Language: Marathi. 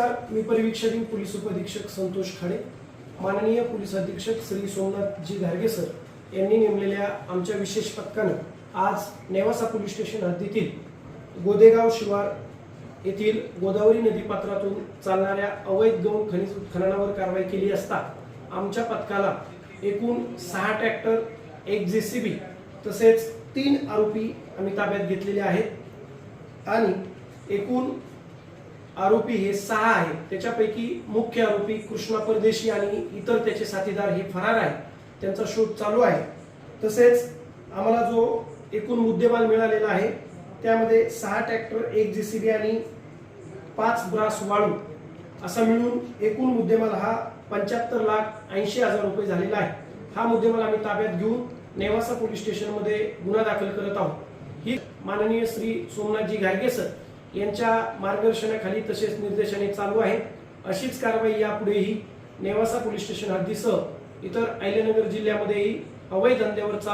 नमस्कार मी परिवीक्षक पोलीस उपअधीक्षक संतोष खाडे. माननीय पोलीस अधीक्षक श्री सोमनाथजी घारगे सर यांनी नेमलेल्या आमच्या विशेष पथकानं आज नेवासा पोलीस स्टेशन हद्दीतील गोदेगाव शिवार येथील गोदावरी नदी पात्रातून चालणाऱ्या अवैध गौण खनिज उत्खननावर कारवाई केली असता आमच्या पथकाला एकूण सहा ट्रॅक्टर एक जेसीबी तसेच तीन आरोपी आम्ही ताब्यात घेतलेले आहेत. आणि एकूण आरोपी हे सहा आहेत. त्याच्यापैकी मुख्य आरोपी कृष्णा परदेशी आणि इतर त्याचे साथीदार हे फरार आहेत. त्यांचा शोध चालू आहे. तसेच आम्हाला जो एकूण मुद्देमाल मिळालेला आहे त्यामध्ये सहा ट्रॅक्टर एक जेसीबी आणि पाच ब्रास वाळू असा मिळून एकूण मुद्देमाल हा पंच्याहत्तर लाख ऐंशी हजार रुपये झालेला आहे. हा मुद्देमाल आम्ही ताब्यात घेऊन नेवासा पोलीस स्टेशनमध्ये गुन्हा दाखल करत आहोत. ही माननीय श्री सोमनाथजी घारगे सर यांच्या मार्गदर्शनाखाली तसेच निर्देशाने चालू आहे अशीच कारवाई यापुढेही नेवासा पोलीस स्टेशन हद्दीसह इतर अहिल्यानगर जिल्ह्यामध्येही अवैध धंद्यावर चालू